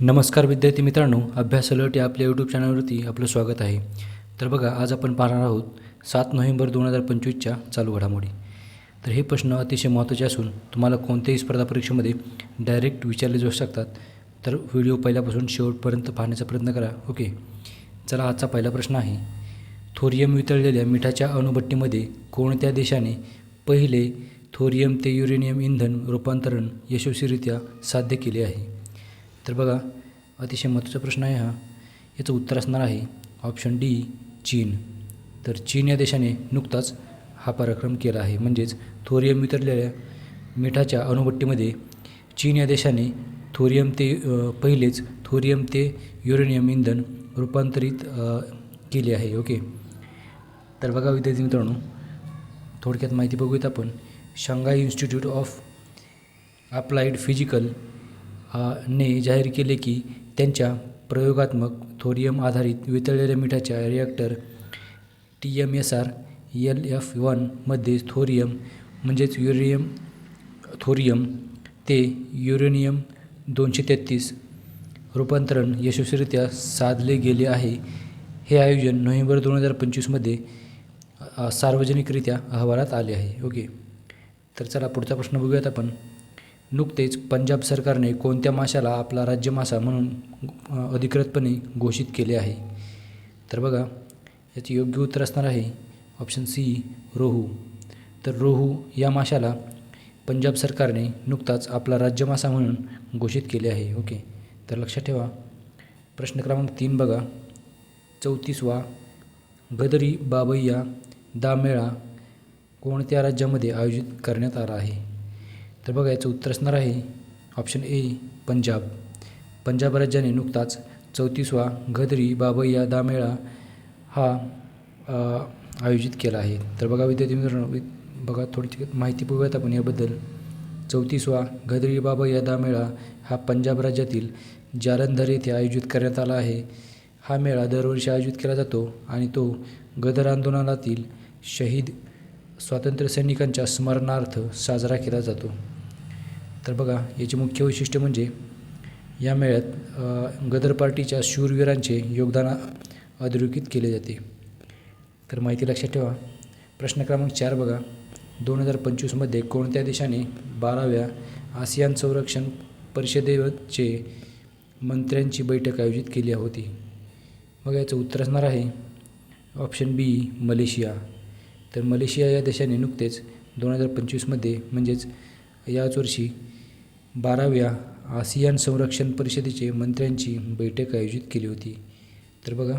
नमस्कार विद्यार्थी मित्रांनो अभ्यास अलर्ट या आपल्या यूट्यूब चॅनलवरती आपलं स्वागत आहे. तर बघा आज आपण पाहणार आहोत सात नोव्हेंबर दोन हजार पंचवीसच्या चालू घडामोडी. तर हे प्रश्न अतिशय महत्त्वाचे असून तुम्हाला कोणत्याही स्पर्धा परीक्षेमध्ये डायरेक्ट विचारले जाऊ शकतात. तर व्हिडिओ पहिल्यापासून शेवटपर्यंत पाहण्याचा प्रयत्न करा ओके? चला आजचा पहिला प्रश्न आहे. थोरियम वितळलेल्या मिठाच्या अणुभट्टीमध्ये कोणत्या देशाने पहिले थोरियम ते युरेनियम इंधन रूपांतरण यशस्वीरित्या साध्य केले आहे? तर बघा अतिशय महत्त्वाचा प्रश्न आहे हा. याचं उत्तर असणार आहे ऑप्शन डी चीन. तर चीन या देशाने नुकताच हा पराक्रम केला आहे. म्हणजेच थोरियम वितरलेल्या मिठाच्या अणुभट्टीमध्ये चीन या देशाने थोरियम ते पहिलेच थोरियम ते युरेनियम इंधन रूपांतरित केले आहे. ओके? तर बघा विद्यार्थी मित्रांनो थोडक्यात माहिती बघूयात आपण. Shanghai institute of applied physical ने जाहीर केले की त्यांच्या प्रयोगात्मक थोरियम आधारित वितळलेल्या मिठाच्या reactor T M S R L F वनमध्ये थोरियम म्हणजेच युरेनियम थोरियम ते युरेनियम दोनशे तेहतीस रूपांतरण यशस्वीरित्या साधले गेले आहे. हे आयोजन नोव्हेंबर दोन हजार पंचवीसमध्ये सार्वजनिकरित्या अहवालात आले आहे. ओके. तर चला पुढचा प्रश्न बघूयात आपण. नुकतेच पंजाब सरकारने कोणत्या माशाला आपला राज्य मासा म्हणून अधिकृतपणे घोषित केले आहे? तर बघा याचे योग्य उत्तर असणार आहे ऑप्शन सी रोहू. तर रोहू या माशाला पंजाब सरकारने नुकताच आपला राज्य मासा म्हणून घोषित केले आहे. ओके. तर लक्षात ठेवा प्रश्न क्रमांक तीन बघा. चौतीसवा गदरी बाबैया दामेळा कोणत्या राज्यामध्ये आयोजित करण्यात आला आहे? तर बघा याचं उत्तर असणार आहे. ऑप्शन ए पंजाब. पंजाब राज्याने नुकताच चौतीसवा गदरी बाबैया दामेळा हा आयोजित केला आहे. तर बघा विद्यार्थी मित्रांनो बघा थोडी माहिती बघूयात आपण याबद्दल. चौतीसवा गदरी बाबैया दामेळा हा पंजाब राज्यातील जालंधर येथे आयोजित करण्यात आला आहे. हा मेळा दरवर्षी आयोजित केला जातो आणि तो गदर आंदोलनातील शहीद स्वातंत्र्य सैनिकांच्या स्मरणार्थ साजरा केला जातो. तर बघा याचे मुख्य वैशिष्ट्य म्हणजे या मेळ्यात गदर पार्टीच्या शूरवीरांचे योगदान अधोरेखित केले जाते. तर माहिती लक्षात ठेवा. प्रश्न क्रमांक चार बघा. दोन हजार पंचवीसमध्ये कोणत्या देशाने बाराव्या आसियान संरक्षण परिषदेचे मंत्र्यांची बैठक आयोजित केली होती? मग याचं उत्तर असणार आहे ऑप्शन बी मलेशिया. तर मलेशिया या देशाने नुकतेच दोन हजार पंचवीसमध्ये म्हणजेच याच वर्षी बाराव्या आसियान संरक्षण परिषदेचे मंत्र्यांची बैठक आयोजित केली होती. तर बघा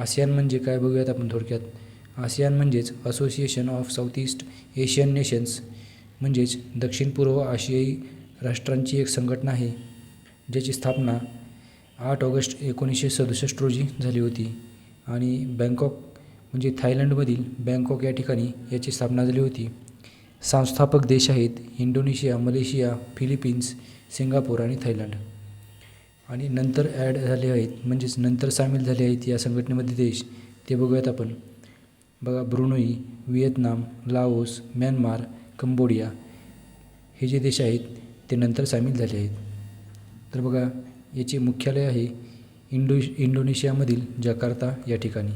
आसियान म्हणजे काय बघूयात आपण थोडक्यात. आसियान म्हणजेच Association of South East Asian Nations म्हणजेच दक्षिण पूर्व आशियाई राष्ट्रांची एक संघटना आहे ज्याची स्थापना आठ ऑगस्ट एकोणीसशे सदुसष्ट रोजी झाली होती आणि बँकॉक म्हणजे थायलंडमधील बँकॉक या ठिकाणी याची स्थापना झाली होती. संस्थापक देश आहेत इंडोनेशिया मलेशिया फिलिपिन्स सिंगापूर आणि थायलंड. आणि नंतर ॲड झाले आहेत म्हणजेच नंतर सामील झाले आहेत या संघटनेमध्ये देश. ते बघूयात आपण. बघा Brunei Vietnam Laos Myanmar Cambodia हे जे देश आहेत ते नंतर सामील झाले आहेत. तर बघा याचे मुख्यालय आहे इंडो इंडोनेशियामधील जकार्ता या ठिकाणी.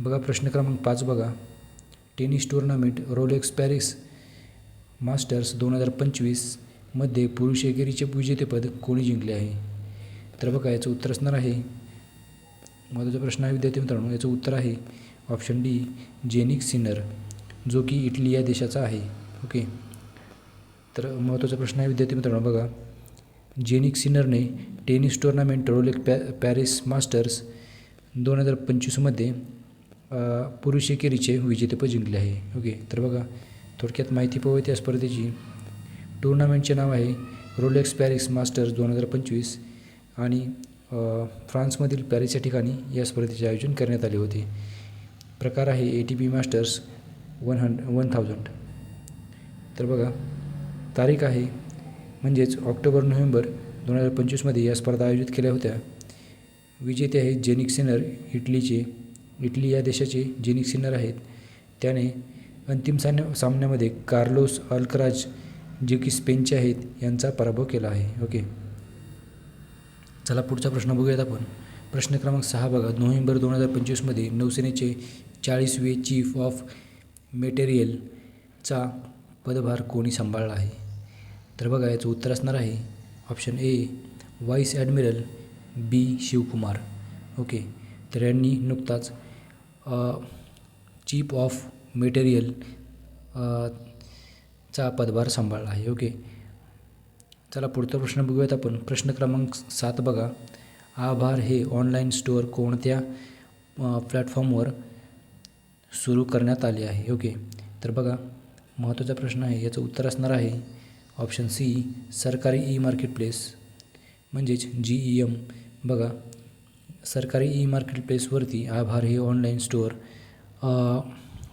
बघा प्रश्न क्रमांक पाच बघा. Tennis tournament Rolex Paris Masters दोन हजार पंचवीसमध्ये पुरुष एकेरीचे विजेतेपद कोणी जिंकले आहे? तर बघा याचं उत्तर असणार आहे. महत्त्वाचा प्रश्न आहे विद्यार्थी मित्रांनो याचं उत्तर आहे ऑप्शन डी जेनिक सिनर जो की इटली या देशाचा आहे. ओके. तर महत्त्वाचा प्रश्न आहे विद्यार्थी मित्रांनो बघा. जेनिक सिनरने टेनिस टुर्नामेंट रोलेक पॅ पॅरिस मास्टर्स दोन हजार पंचवीसमध्ये पुरुष एकेरीचे विजेतेपद जिंकले आहे. ओके तर बघा थोडक्यात माहिती पाहूया त्या स्पर्धेची. टुर्नामेंटचे नाव आहे रोलेक्स पॅरिस मास्टर्स दोन हजार पंचवीस आणि फ्रान्समधील पॅरिस या ठिकाणी या स्पर्धेचे आयोजन करण्यात आले होते. प्रकार आहे A T P Masters one hundred one thousand तर बघा तारीख आहे म्हणजेच ऑक्टोबर नोव्हेंबर दोन हजार पंचवीसमध्ये या स्पर्धा आयोजित केल्या होत्या. विजेते आहेत जेनिक सेनर इटलीचे. इटली या देशाचे जेनिक सिनर आहेत त्याने अंतिम सान्य सामन्यामध्ये कार्लोस अल्कराज जे की स्पेनचे आहेत यांचा पराभव केला आहे. ओके. चला पुढचा प्रश्न बघूयात आपण. प्रश्न क्रमांक सहा बघा. नोव्हेंबर दोन हजार पंचवीसमध्ये नौसेनेचे चाळीसवे चीफ ऑफ मेटेरियलचा पदभार कोणी सांभाळला आहे? तर बघा याचं उत्तर असणार आहे option A vice admiral B Shivkumar. Okay. तर यांनी नुकताच चीप ऑफ मेटेरियल चा पदभार सांभाळला आहे. ओके चला पुढचा प्रश्न बघूयात आपण. प्रश्न क्रमांक सात बघा. आभार हे ऑनलाईन स्टोअर कोणत्या प्लॅटफॉर्मवर सुरू करण्यात आले आहे? ओके तर बघा महत्त्वाचा प्रश्न आहे. याचं उत्तर असणार आहे. ऑप्शन सी सरकारी ई मार्केट प्लेस म्हणजेच जी ई एम बघा सरकारी ई मार्केट प्लेसवरती आभार हे ऑनलाईन स्टोअर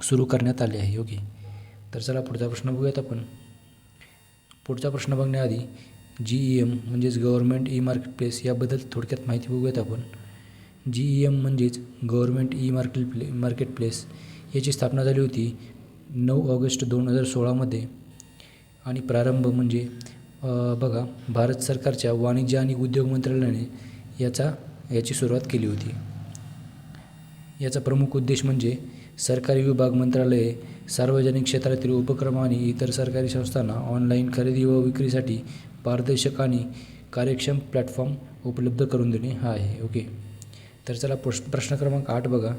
सुरू करण्यात आले आहे. ओके. तर चला पुढचा प्रश्न बघूयात आपण. पुढचा प्रश्न बघण्याआधी जी ई एम म्हणजेच गव्हर्मेंट ई मार्केट प्लेस याबद्दल थोडक्यात माहिती बघूयात आपण. जी ई एम म्हणजेच government e market play marketplace याची स्थापना झाली होती नऊ ऑगस्ट दोन हजार सोळामध्ये आणि प्रारंभ म्हणजे बघा भारत सरकारच्या वाणिज्य आणि उद्योग मंत्रालयाने याचा याची सुरुवात केली होती. याचा प्रमुख उद्देश म्हणजे सरकारी विभाग मंत्रालये सार्वजनिक क्षेत्रातील उपक्रम आणि इतर सरकारी संस्थांना ऑनलाईन खरेदी व विक्रीसाठी पारदर्शक आणि कार्यक्षम प्लॅटफॉर्म उपलब्ध करून देणे हा आहे. ओके. तर चला प्रश प्रश्न क्रमांक आठ बघा.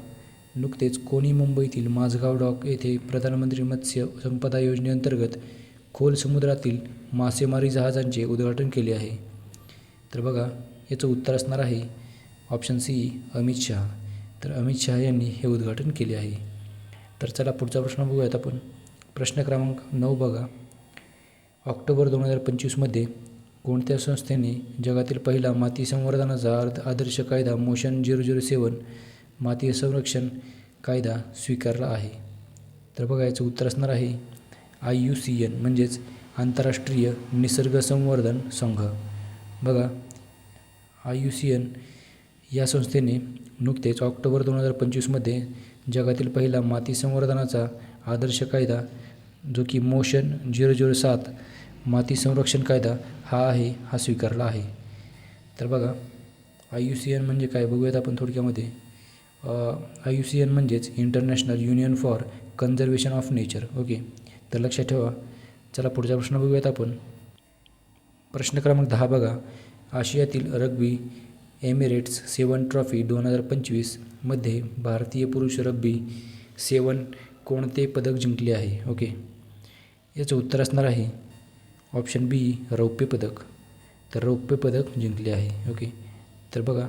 नुकतेच कोणी मुंबईतील माझगाव डॉक येथे प्रधानमंत्री मत्स्य संपदा योजनेअंतर्गत खोल समुद्रातील मासेमारी जहाजांचे उद्घाटन केले आहे. तर बघा याचं उत्तर असणार आहे ऑप्शन सी अमित शहा. तर अमित शहा यांनी हे उद्घाटन केले आहे. तर चला पुढचा प्रश्न बघूयात आपण. प्रश्न क्रमांक नऊ बघा. ऑक्टोबर दोन हजार पंचवीसमध्ये कोणत्या संस्थेने जगातील पहिला माती संवर्धनाचा अर्ध आदर्श कायदा मोशन झिरो झिरो सेवन माती संरक्षण कायदा स्वीकारला आहे? तर बघा याचं उत्तर असणार आहे आय यू सी एन म्हणजेच आंतरराष्ट्रीय निसर्ग संवर्धन संघ. बघा आय यू सी एन या संस्थेने नुकतेच ऑक्टोबर दोन हजार पंचवीसमध्ये जगातील पहिला माती संवर्धनाचा आदर्श कायदा जो की मोशन झिरो झिरो सात माती संरक्षण कायदा हा आहे हा स्वीकारला आहे. तर बघा आय यू सी एन म्हणजे काय? बघूयात आपण थोडक्यामध्ये. आय यू सी एन म्हणजेच International Union for Conservation of Nature okay तर लक्षात ठेवा. चला पुढचा प्रश्न बघूयात आपण. प्रश्न क्रमांक दहा बघा. आशियातील रग्बी एमिरेट्स सेवन ट्रॉफी दोन हजार पंचवीसमध्ये भारतीय पुरुष रग्बी सेवन कोणते पदक जिंकले आहे? ओके. याचं उत्तर असणार आहे. ऑप्शन बी रौप्य पदक. तर रौप्य पदक जिंकले आहे. ओके. तर बघा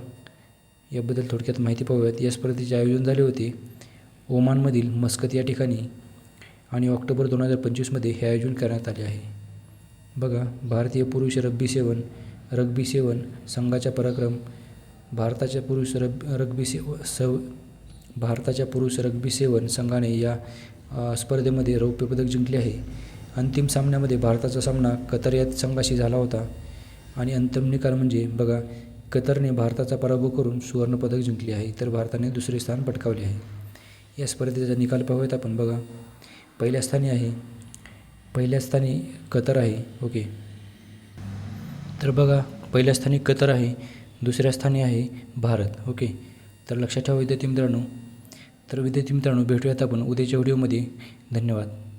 याबद्दल थोडक्यात माहिती पाहूयात. या स्पर्धेचे आयोजन झाले होते ओमानमधील मस्कत या ठिकाणी आणि ऑक्टोबर दोन हजार पंचवीसमध्ये हे आयोजन करण्यात आले आहे. बघा भारतीय पुरुष रग्बी सेवन रग्बी सेवन संघाचा पराक्रम भारताच्या पुरुष रग रग्बी से सव भारताच्या पुरुष रग्बी सेवन संघाने या स्पर्धेमध्ये रौप्यपदक जिंकले आहे. अंतिम सामन्यामध्ये भारताचा सामना कतर या संघाशी झाला होता. आणि अंतिम निकाल म्हणजे बघा कतरने भारताचा पराभव करून सुवर्णपदक जिंकले आहे तर भारताने दुसरे स्थान पटकावले आहे. या स्पर्धेचा निकाल पाहूयात आपण बघा. पहिल्या स्थानी आहे. पहिल्या स्थानी कतर आहे. ओके. तर बघा पहिल्या स्थानी कतर आहे. दुसऱ्या स्थानी आहे भारत. ओके. तर लक्षात ठेवा विद्यार्थी मित्रांनो. तर विद्यार्थी मित्रांनो भेटूयात आपण उद्याच्या व्हिडिओमध्ये. धन्यवाद.